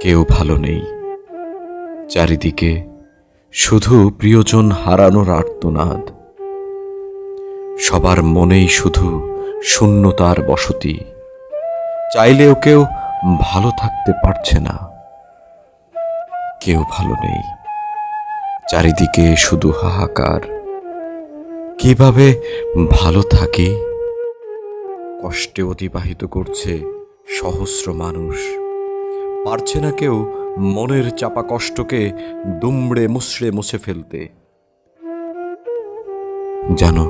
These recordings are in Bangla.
কেউ ভালো নেই। চারিদিকে শুধু প্রিয়জন হারানোর আর্তনাদ। সবার মনেই শুধু শূন্যতার বসতি। চাইলেও কেউ ভালো থাকতে পারছে না। কেউ ভালো নেই। চারিদিকে শুধু হাহাকার। কীভাবে ভালো থাকি? কষ্টে অতিবাহিত করছে সহস্র মানুষ। পারছে না কেউ মনের চাপা কষ্টকে দুমড়ে মুচড়ে মুছে ফেলতে। জানো,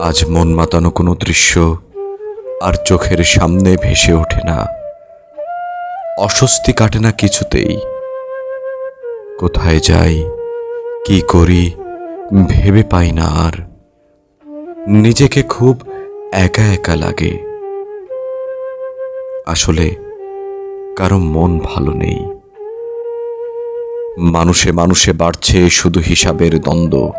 আজ মন মাতানো কোনো দৃশ্য আর চোখের সামনে ভেসে ওঠে না। অস্বস্তি কাটে না কিছুতেই। কোথায় যাই, কি করি, ভেবে পাই না আর। নিজেকে খুব একা একা লাগে। আসলে কারও মন ভালো নেই। মানুষে মানুষে বাড়ছে শুধু হিসাবের দ্বন্দ্ব।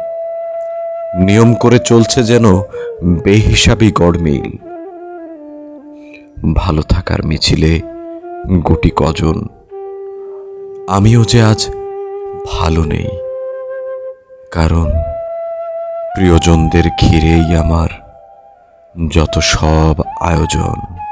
নিয়ম করে চলছে যেন বেহিসাবি গড়মিল। ভালো থাকার মিছিলে গুটি কজন। আমিও যে আজ ভালো নেই। কারণ প্রিয়জনদের ঘিরেই আমার যত সব আয়োজন।